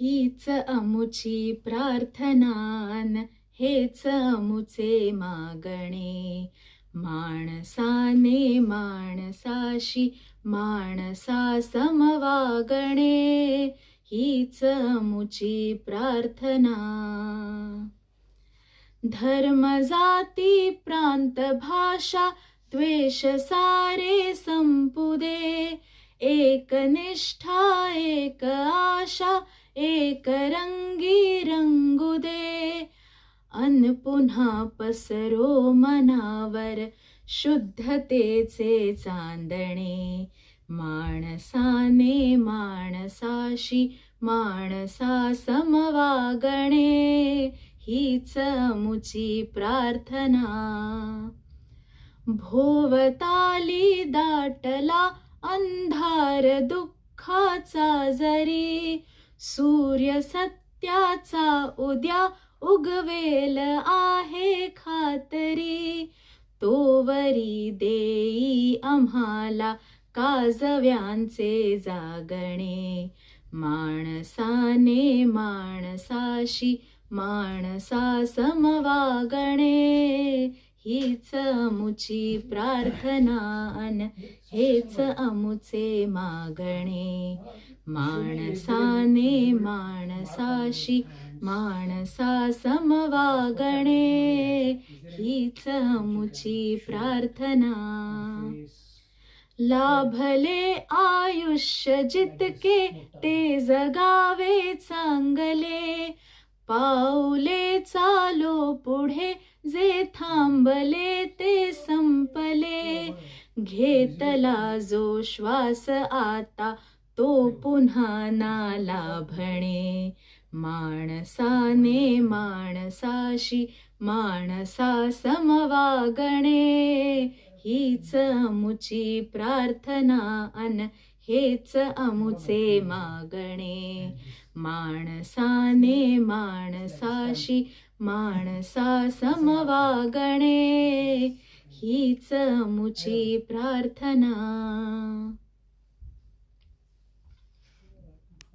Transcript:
हीच अमुची प्रार्थनान हेच अमुचे मागणे. माणसाने माणसाशी माणसा समवागणे. हीच अमुची प्रार्थना. धर्म जाती प्रांत भाषा द्वेष सारे संपुदे. एक निष्ठा एक आशा एक रंगी रंगू दे। अन पुन्हा पसरो मनावर शुद्धतेचे चांदणे। माणसाने माणसाशी माणसा समवागणे। हीच मुची प्रार्थना। भोवताली दाटला अंधार दुःखाचा जरी। सूर्य सत्याचा उद्या उगवेल आहे खातरी. तोवरी देई आम्हाला काजव्यांचे जागणे. माणसाने माणसाशी माणसा समवागणे. हीच अमुची प्रार्थना अन हेच अमुचे मागणे. माणसाने माणसाशी माणसा समवागणे. हीच अमुची प्रार्थना. लाभले आयुष्य जितके ते जगावे चांगले. पाऊले चालो पुढे जे थांबले ते संपले. घेतला जो श्वास आता तो पुन्हा ना लाभणे माणसाने माणसाशी माणसा समवागणे. हीच अमुची प्रार्थना अन हेच अमुचे मागणे. माणसाने माणसाशी माणसा समवागणे. हीच अमुची प्रार्थना.